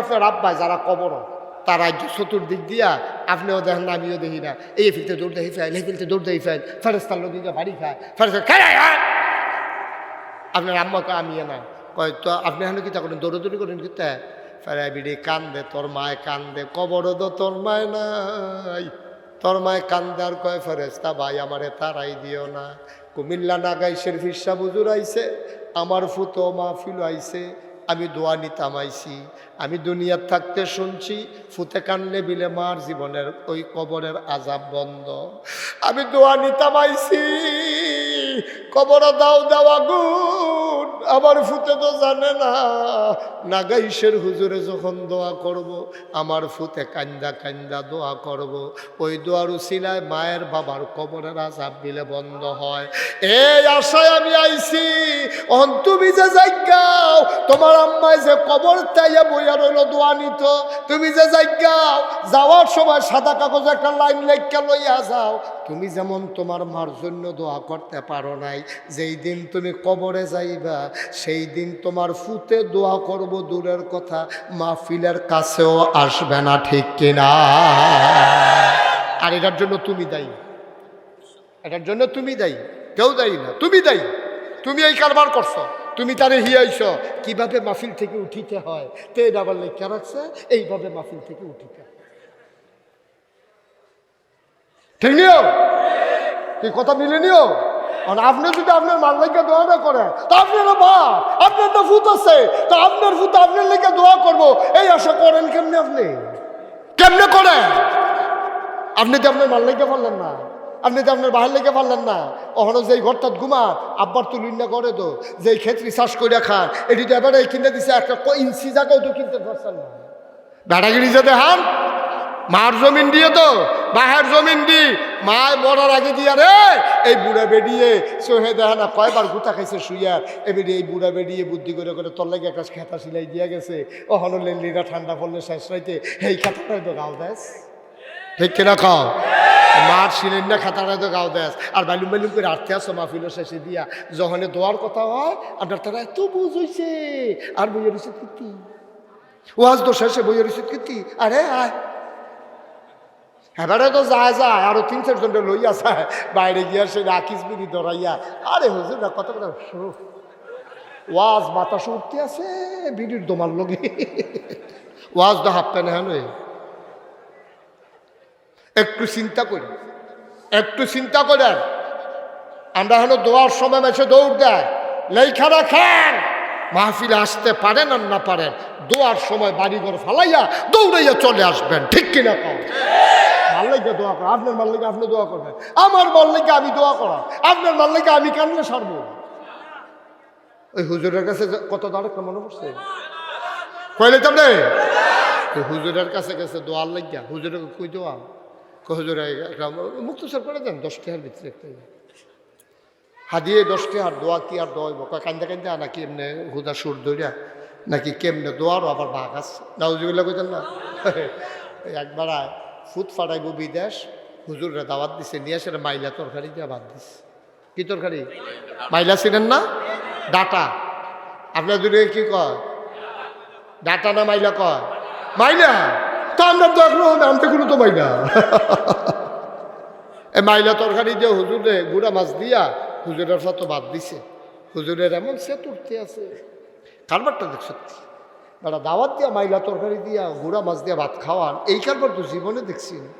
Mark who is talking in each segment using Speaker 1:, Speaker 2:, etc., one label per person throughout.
Speaker 1: আপনার আব্বাই যারা কবর তারা চতুর্দিক দিয়া, আপনিও দেখেন, আমিও দেখি না। এই ফিলতে দৌড় দেখি ফেল, এই ফিলতে দৌড় দেখি ফেল। ফেরেস্তার লোক বাড়ি খায়। ফেরেস্তার আপনার আম্মাকে আমি না কয়, তো আপনি এখন কি তা করেন? দৌড়দৌড়ি করেন কিতা ফেরাই বিড়ি কান্দে, তোর মায় কান্দে কবর তো তোর মায় নাই। তোর মায় কান্দে আর কয় ফেরেস্তা ভাই, আমারে তারাই দিও না। কুমিল্লা নাগাইশের ফিরসা বুজুর আইছে, আমার ফুতো মাহফিল আইছে। আমি দোয়া নিতাম আইছি। আমি দুনিয়ার থাকতে শুনছি, ফুতে কান্নে বিলে মার জীবনের ওই কবরের আজাব বন্ধ। আমি দোয়া নিতাম আইছি, কবর দাও দেওয়া গুণ আমার ফুতে তো জানে না। নাগাইশের হুজুরে যখন দোয়া করব, আমার ফুতে কান্দা কান্দা দোয়া করব। ওই দোয়ার উসিলায় মায়ের বাবার কবরের আজাব বিলে বন্ধ হয়। এই আশায় আমি আইছি তুমি যে যাইগাও তোমার আম্মায় যে কবর তাইয়া বইয়া রইল দোয়া নিত, তুমি যে যাইগাও যাওয়ার সময় সাদা কাগজ একটা লাইন লেখা লইয়া যাও তুমি যেমন তোমার মার জন্য দোয়া করতে পারো নাই, যেই দিন তুমি কবরে যাইবা, সেই দিন তোমার ফুতে দোয়া করব দূরের কথা, মাহফিলের কাছেও আসবে না, ঠিক কিনা? আর এটার জন্য তুমি দায়ী। এটার জন্য তুমি দায়ী। কেউ দায়ী না, তুমি দায়ী। তুমি এই কারবার করছ, তুমি তারে হিয়াইছ। কীভাবে মাহফিল থেকে উঠিতে হয়? তে ডাবার লেখা রাখছে? এইভাবে মাহফিল থেকে উঠিতে হয়। ঠিক নিও কি কথা মিলে নিও আপনি যদি আপনার মাল লেগে দোয়া না করেন, তা আপনার বাপ আপনার তো ফুত আছে। তা আপনার ফুত আপনার লেগে দোয়া করব। এই আশা করেন কেমনে আপনি? কেমনে করেন? আপনি তো আপনার মাল লেগে পারলেন না, আপনি তো আপনার বাহির লেগে পারলেন না ওখানে যেই ঘরটাত ঘুমা আব্বার তুলিন না করে তো, যেই ক্ষেত্রে চাষ করিয়া খান এটি তো এবারে কিনে দিছে একটা ইঞ্চি জায়গাও তো কিনতে পারছেন না। বেড়াগিরি যে দেখান মার জমিন দিয়ে তো, বাহের জমিন দি। মায় মরার আগে দিয়া রে, এই বুড়া বেডিয়ে সোহে দেখা না কয়বার গুতা খাইছে শুইয়ার এবারে এই বুড়া বেডিয়ে বুদ্ধি করে করে তোর লাগে একটা খেতা সিলাই দিয়া গেছে। ও হলো লেনলিরা ঠান্ডা পড়লে শেষ রাইতে এই খেতাটাই তো গাও দেশ ঠিক কিনা খাও মার ছিলেন না খাতাটা তো গাও দেশ আর বালুম বালুম করে আটতে আসো মাহফিল শেষে দিয়া। যখন দোয়ার কথা হয়, আপনার তারা এত বুঝ হইছে। আর বইয়ের রয়েছে কীর্তি ওয়াজ তো শেষে বইয়ের রয়েছে কীর্তি আরে আয়। এবারে তো যায় যায়। আরও তিন চারজনটা লইয়া যায়। বাইরে গিয়া সে রাখিস বিড়ি ধরাইয়া। আরে হুজুর, না, কত কথা ওয়াজ, বাতাস উঠতে আছে বিড়ির দোমার লগে। ওয়াজ তো হাফ প্যান্ট হ্যাঁ একটু চিন্তা করি। একটু চিন্তা করেন আমরা হলো দোয়ার সময় মেসে দৌড় দেয়। লেখা রাখেন মাহফিলে আসতে পারেন আর না পারেন, দোয়ার সময় বাড়িঘর ফালাইয়া দৌড়াইয়া চলে আসবেন। ঠিক কিনা কম মাল্লাইকে দোয়া করা আপনার মাল্লাইকে আপনি দোয়া করবেন। আমার মাল্লাইকে আমি দোয়া করা আপনার মাল্লাইকে আমি কানলে সারবো। ওই হুজুরের কাছে কত দাঁড়াক মনে পড়ছে? কইলে তেমনি হুজুরের কাছে গেছে দোয়ার লাগিয়া হুজুরে কই দোয়া? হুজুরে মুক্তসর করে দেন দশ টাকার ভিতরে একটা। হাদিয়ে দশ টাকার দোয়া কি আর দোয়া হইব? কয় কান্দা কান্দা নাকি এমনি হুদা সুর দইরা নাকি কেমনে দোয়ারও আবার ভাগ আছে? নাউজুবিল্লা কইতেন না? একবার আয়, ফুট ফাটাইব বিদেশ হুজুররা দাওয়াত দিছে, নিয়ে আসে মাইলা তরকারি দিয়ে বাদ দিছে। কি তরকারি? মাইলা ছিলেন না? ডাটা। আপনার দূরে কি কয়? ডাটা না মাইলা কয়? মাইলা! তা আমরা তো এখনও আমি কোনো তো মাইলা। এই মাইলা তরকারি দিয়ে হুজুরে গুড়া মাছ দিয়া হুজুরের সাথে বাদ দিছে। হুজুরের এমন সে তুলতে আছে। কারবারটা দেখ সত্যি। বেড়া দাওয়াত দিয়া মাইলা তরকারি দিয়া, গুড়া মাছ দিয়া ভাত খাওয়ান। এই কারবার তো জীবনে দেখছি না।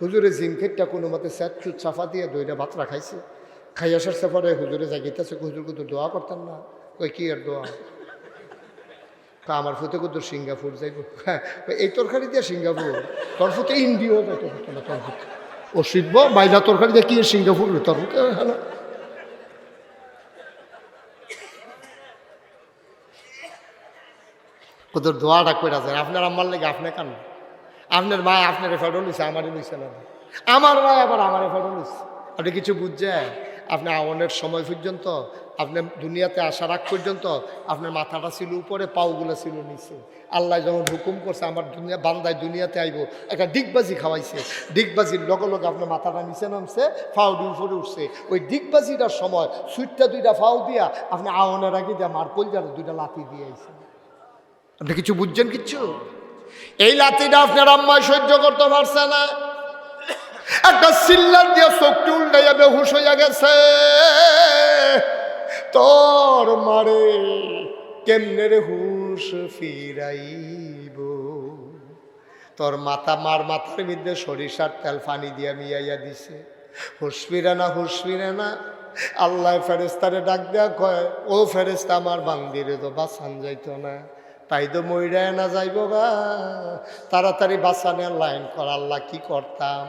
Speaker 1: হুজুরে জিনখেটটা কোনো মতে স্যাট চুট চাফা দিয়ে দইটা ভাত রাখাইছে। খাই আসার সেপরে হুজুরে জাগিতেছে হুজুর কিন্তু দোয়া করতেন না? কই কি আর দোয়া? তা আমার ফুতে কিন্তু সিঙ্গাপুর যাইব? এই তরকারি দিয়ে সিঙ্গাপুর। তোর ফুতে হতো না, তোর ও শিখব, মাইলা তরকারি দিয়ে কি সিঙ্গাপুর, তোর ফুতে হ্যাঁ না। ওদের দোয়াটা করে যায়, আপনার আমার লেগে আপনি কান? আপনার মা আপনার ফেডো নিছে আমারই নিছে না। আমার মা আবার আমার ফেডো নিছে। আপনি কিছু বুঝছেন? আপনি আওয়ানের সময় পর্যন্ত, আপনি দুনিয়াতে আসার আগ পর্যন্ত, আপনার মাথাটা ছিল উপরে, পাওগুলো ছিল নিচে। আল্লাহ যখন হুকুম করছে, আমার দুনিয়া বান্দায় দুনিয়াতে আইব, একটা ডিগবাজি খাওয়াইছে। ডিগবাজির লগে লগে আপনার মাথাটা নিচে নামছে ফাউডি উপরে উঠছে। ওই ডিগবাজিটার সময় সুইটটা দুইটা ফাউ দিয়া, আপনি আওয়ানের আগে দিয়া মার কলজার দুইটা লাথি দিয়ে আইছে। আপনি কিছু বুঝছেন কিচ্ছু? এই লাতিটা আপনার আম্মায় সহ্য করতে পারছে না। একটা সিল্লার দিয়ে চোখটি যাবে হুশ হইয়া গেছে। তোর মারে কেমনে রে হুশ ফিরাইব? তোর মাথা মার মাথার মধ্যে সরিষার তেল পানি দিয়া মিয়াইয়া দিছে। হুশ ফিরে না, হুশ ফিরে না। আল্লাহ ফেরেস্তারে ডাক দেয়া কয়, ও ফেরেস্তা আমার বান্দিরে তো বাসান যাইতো না। তাই তো মইরায় না যাইব গা। তাড়াতাড়ি বাসানের লাইন কর, আল্লাহ কি করতাম?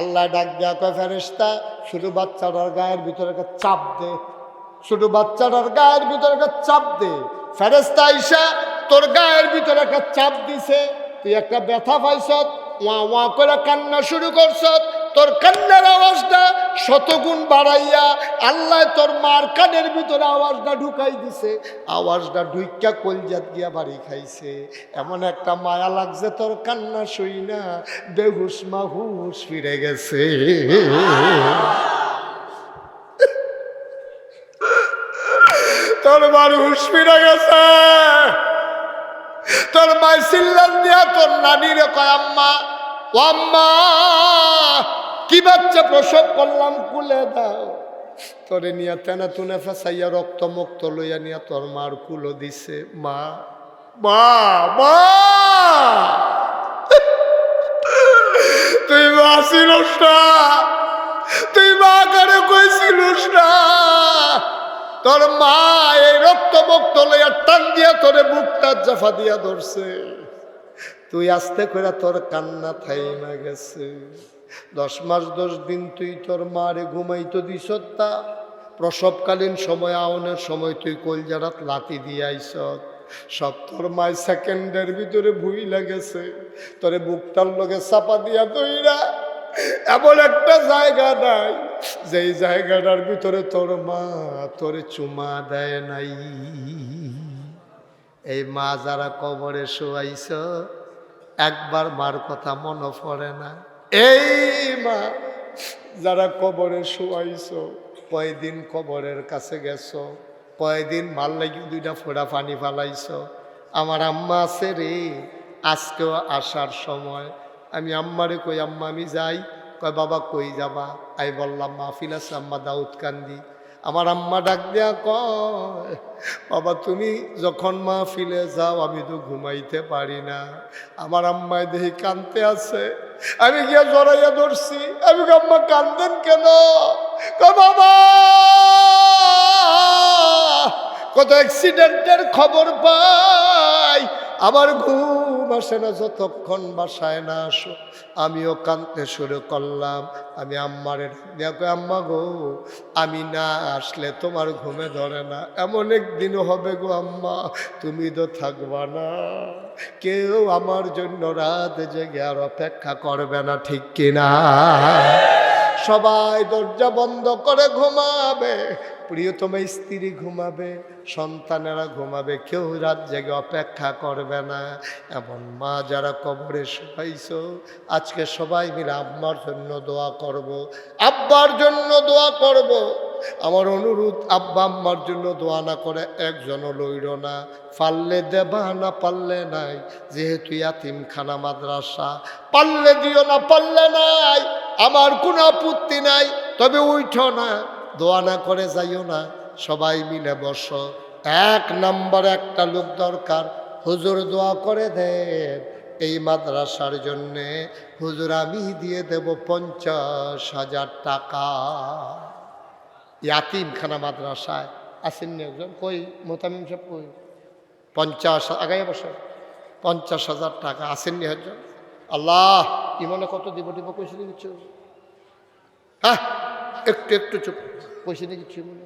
Speaker 1: আল্লাহ ডাক দেয়া কয় ফেরেস্তা শুধু বাচ্চাটার গায়ের ভিতরে চাপ দে। ছোট বাচ্চাটার গায়ের ভিতরে চাপ দে। ফেরেস্তা আইসা তোর গায়ের ভিতরে একটা চাপ দিছে। তুই একটা ব্যথা পাইছ ওয়া ওয়া করে কান্না শুরু করছ তোর কান্নার আওয়াজটা শতগুণ বাড়াইয়া আল্লাহ তোর মার কানের ভিতরে আওয়াজটা ঢুকাই দিছে। আওয়াজটা ঢুইকা কলজাত গিয়া বাড়ি খাইছে। এমন একটা মায়া লাগছে তোর কান্না শুই না। বেহুশ মাহুস ফিরে গেছে। তোর মার হুশ ফিরে গেছে। তোর মাই সিল্লান দিয়া তোর নানিরে কয়, আম্মা, ও আম্মা কি বাচ্চা প্রসব করলাম, কুলে দাও। তোরে নিয়া তেনা তুনে ফেসাইয়া রক্ত মুক্ত লইয়া নিয়া তোর মার কুলো দিছে। মা মা মা! তুই মা ছিল তুই মা কারে কইছিল না? তোর মা এই রক্ত মুক্ত লইয়া টান দিয়া তোরে বুকটা জাফা দিয়া ধরছে। তুই আস্তে করে তোর কান্না থাইমা গেছে। দশ মাস, দশ দিন তুই তোর মারে ঘুমাইতো দিস তা। প্রসবকালীন সময় আওনের সময় তুই কলজারাত লাতি দিয়ে আইস। সব তোর মায় সেকেন্ডের ভিতরে ভুই লাগেছে। তোরে বুকটার লগে চাপা দিয়া দইরা এমন একটা জায়গা নাই, যেই জায়গাটার ভিতরে তোর মা তোরে চুমা দেয় নাই। এই মা যারা কবরে শোয়াইছ একবার মার কথা মনে পড়ে না। এই মা, যারা কবরে শোয়াইছ, কয়দিন কবরের কাছে গেছ? কয়দিন মাল লাগি দুইটা ফোড়া পানি ফালাইছ? আমার আম্মা আছে রে, আজকেও আসার সময়। আমি আম্মারে কই, আম্মা আমি যাই। কয়, বাবা কই যাবা? আই বললাম, মাহফিল আছে, আম্মা দাউদ কান্দি। আমার আম্মা ডাক দেয়া কয়, বাবা তুমি যখন মাহফিলে যাও, আমি তো ঘুমাইতে পারি না। আমার আম্মায় দেখি কানতে আছে। আমি গিয়া জড়াইয়া ধরছি। আমি আম্মা কান্দেন কেন? বাবা কত অ্যাক্সিডেন্টের খবর পাই। আমার ঘুম আসে না, যতক্ষণ বাসায় না আসো। আমিও কাঁদতে শুরু করলাম। আমি আম্মারে দেখো আম্মা গো, আমি না আসলে তোমার ঘুমে ধরে না। এমন একদিন হবে গো আম্মা, তুমি তো থাকবা না। কেউ আমার জন্য রাত জেগে আর অপেক্ষা করবে না, ঠিক কিনা? সবাই দরজা বন্ধ করে ঘুমাবে। প্রিয়তম স্ত্রী ঘুমাবে, সন্তানেরা ঘুমাবে, কেউ রাত জেগে অপেক্ষা করবে না। এমন মা যারা কবরে শুকাইছ, আজকে সবাই মিলে আব্বার জন্য দোয়া করব। আব্বার জন্য দোয়া করব। আমার অনুরোধ, আব্বা আম্মার জন্য দোয়া না করে একজনও লইল না। পারলে দেবা না, পারলে নাই। যেহেতু ইয়াতিমখানা মাদ্রাসা, পারলে দিও না, পারলে নাই। আমার কোনো আপত্তি নাই, তবে উইঠ না, দোয়া না করে যাইও না, সবাই মিলে বসো। এক নম্বর একটা লোক দরকার, হুজুর দোয়া করে দেন। এই মাদ্রাসার জন্যে হুজুর আমি দিয়ে দেব পঞ্চাশ হাজার টাকা। ইয়াতিমখানা মাদ্রাসায়। আসেননি একজন? কই? মোতামিম সাহেব কই? পঞ্চাশ আগাই বছর পঞ্চাশ হাজার টাকা। আসেননি একজন? আল্লাহ! ইমনে কত দিব দিব পয়সা নিয়ে হ্যাঁ একটু একটু চুপ পয়সা নিয়ে কিছু মনে?